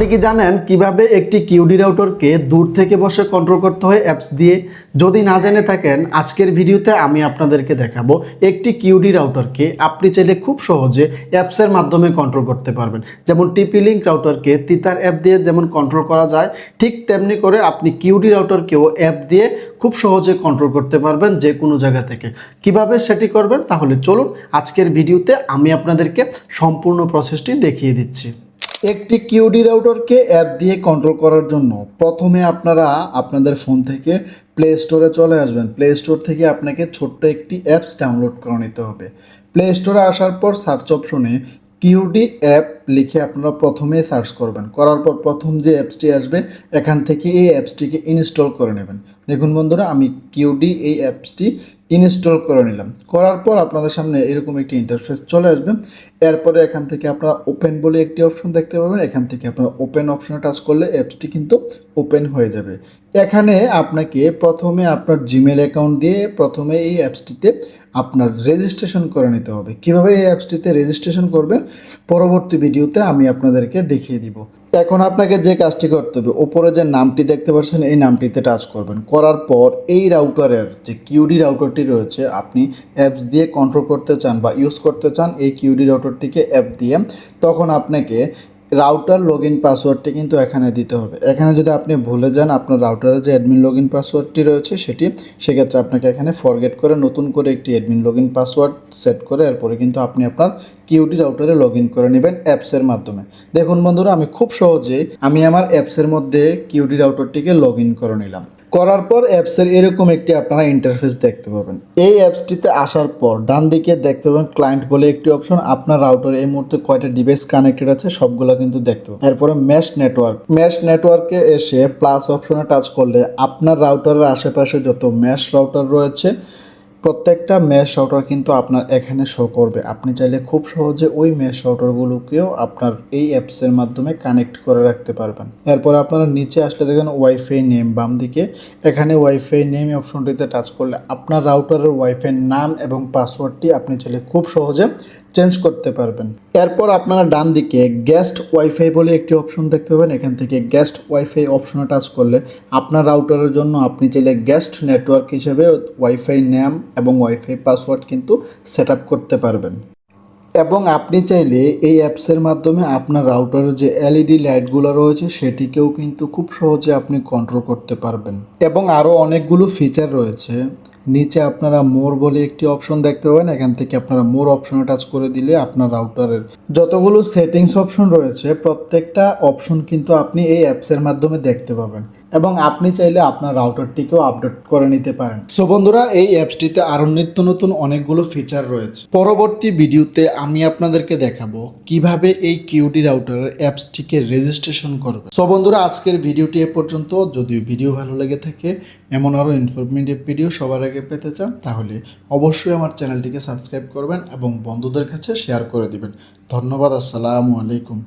আপনি কি জানেন কীভাবে একটি কিউডি রাউটারকে দূর থেকে বসে কন্ট্রোল করতে হয় অ্যাপস দিয়ে? যদি না জেনে থাকেন, আজকের ভিডিওতে আমি আপনাদেরকে দেখাবো একটি কিউডি রাউটারকে আপনি চাইলে খুব সহজে অ্যাপসের মাধ্যমে কন্ট্রোল করতে পারবেন। যেমন টিপি লিঙ্ক রাউটারকে তিতার অ্যাপ দিয়ে যেমন কন্ট্রোল করা যায়, ঠিক তেমনি করে আপনি কিউডি রাউটারকেও অ্যাপ দিয়ে খুব সহজে কন্ট্রোল করতে পারবেন যে কোনো জায়গা থেকে। কীভাবে সেটি করবেন? তাহলে চলুন আজকের ভিডিওতে আমি আপনাদেরকে সম্পূর্ণ প্রসেসটি দেখিয়ে দিচ্ছি। একটি কিউডি রাউটারকে অ্যাপ দিয়ে কন্ট্রোল করার জন্য প্রথমে আপনারা আপনাদের ফোন থেকে প্লে স্টোরে চলে আসবেন। প্লে স্টোর থেকে আপনাকে ছোট্ট একটি অ্যাপস ডাউনলোড করে নিতে হবে। প্লে স্টোরে আসার পর সার্চ অপশনে কিউডি অ্যাপ লিখে আপনারা প্রথমে সার্চ করবেন। করার পর প্রথম যে অ্যাপসটি আসবে, এখান থেকে এই অ্যাপসটিকে ইনস্টল করে নেবেন। দেখুন বন্ধুরা, আমি কিউডি এই অ্যাপসটি ইনস্টল করে নিলাম। করার পর আপনাদের সামনে এরকম একটি ইন্টারফেস চলে আসবে। এরপরে এখান থেকে আপনারা ওপেন বলে একটি অপশন দেখতে পাবেন। এখান থেকে আপনারা ওপেন অপশনে টাচ করলে অ্যাপসটি কিন্তু ওপেন হয়ে যাবে। এখানে আপনাকে প্রথমে আপনার জিমেল অ্যাকাউন্ট দিয়ে প্রথমে এই অ্যাপসটিতে আপনার রেজিস্ট্রেশন করে নিতে হবে। কীভাবে এই অ্যাপসটিতে রেজিস্ট্রেশন করবেন? পরবর্তী ভিডিওতে আমি আপনাদেরকে দেখিয়ে দিব। এখন আপনাকে যে কাজটি করতে হবে, ওপরে যে নামটি দেখতে পাচ্ছেন, এই নামটিতে টাচ করবেন। করার পর এই রাউটারের যে কিউডি রাউটারটি রয়েছে, আপনি অ্যাপস দিয়ে কন্ট্রোল করতে চান বা ইউজ করতে চান এই কিউডি রাউটারটিকে অ্যাপ দিয়ে, তখন আপনাকে রাউটার লগ ইন পাসওয়ার্ডটি কিন্তু এখানে দিতে হবে। এখানে যদি আপনি ভুলে যান আপনার রাউটারের যে অ্যাডমিন লগ ইন পাসওয়ার্ডটি রয়েছে সেটি, সেক্ষেত্রে আপনাকে এখানে ফরগেট করে নতুন করে একটি admin log in password set করে এরপরে কিন্তু আপনি আপনার কিউডি রাউটারে লগ ইন করে নেবেন অ্যাপসের মাধ্যমে। দেখুন বন্ধুরা, আমি খুব সহজেই আমি আমার অ্যাপসের মধ্যে কিউডি রাউটারটিকে লগ ইন করে নিলাম। করার পর অ্যাপসের এরকম একটি আপনারা ইন্টারফেস দেখতে পাবেন। এই অ্যাপসটিতে আসার পর ডান দিকে দেখতে পাবেন ক্লায়েন্ট বলে একটি অপশন আপনার রাউটার এই মুহূর্তে কয়টা ডিভাইস কানেক্টেড আছে সবগুলো কিন্তু দেখতে পাবেন। এরপরে ম্যাশ নেটওয়ার্ক ম্যাশ নেটওয়ার্কে এসে প্লাস অপশনে টাচ করলে আপনার রাউটারের আশেপাশে যত ম্যাশ রাউটার রয়েছে প্রত্যেকটা ম্যাশ রাউটার কিন্তু আপনার এখানে শো করবে। আপনি চাইলে খুব সহজে ওই ম্যাশ রাউটারগুলোকেও আপনার এই অ্যাপসের মাধ্যমে কানেক্ট করে রাখতে পারবেন। এরপর আপনারা নিচে আসলে দেখেন ওয়াইফাই নেম বাম দিকে। এখানে ওয়াইফাই নেম অপশনটিতে টাচ করলে আপনার রাউটারের ওয়াইফাই নাম এবং পাসওয়ার্ডটি আপনি চাইলে খুব সহজে চেঞ্জ করতে পারবেন। এরপর আপনারা ডান দিকে গেস্ট ওয়াইফাই বলে একটি অপশন দেখতে পাবেন। এখান থেকে গেস্ট ওয়াইফাই অপশনে টাচ করলে আপনার রাউটারের জন্য আপনি চাইলে গেস্ট নেটওয়ার্ক হিসেবে ওয়াইফাই নেম এবং ওয়াইফাই পাসওয়ার্ড কিন্তু সেট করতে পারবেন। এবং আপনি চাইলে এই অ্যাপসের মাধ্যমে আপনার রাউটারের যে এলইডি লাইটগুলো রয়েছে, সেটিকেও কিন্তু খুব সহজে আপনি কন্ট্রোল করতে পারবেন। এবং আরও অনেকগুলো ফিচার রয়েছে। নিচে আপনারা মোর বলে একটি অপশন দেখতে পাবেন। এখান থেকে আপনারা মোর অপশনে টাচ করে দিলে আপনার রাউটারের যতগুলো সেটিংস অপশন রয়েছে, প্রত্যেকটা অপশন কিন্তু আপনি এই অ্যাপসের মাধ্যমে দেখতে পাবেন। এবং আপনি চাইলে আপনার রাউটারটিকেও আপডেট করে নিতে পারেন। সো বন্ধুরা, এই অ্যাপসটিতে আরও নিত্য নতুন অনেকগুলো ফিচার রয়েছে। পরবর্তী ভিডিওতে আমি আপনাদেরকে দেখাবো কীভাবে এই কিউডি রাউটারের অ্যাপসটিকে রেজিস্ট্রেশন করবে। সো বন্ধুরা, আজকের ভিডিওটি এ পর্যন্ত। যদি ভিডিও ভালো লেগে থাকে, এমন আরও ইনফরমেটিভ ভিডিও সবার আগে পেতে চান, তাহলে অবশ্যই আমার চ্যানেলটিকে সাবস্ক্রাইব করবেন এবং বন্ধুদের কাছে শেয়ার করে দিবেন। ধন্যবাদ, আসসালামু আলাইকুম।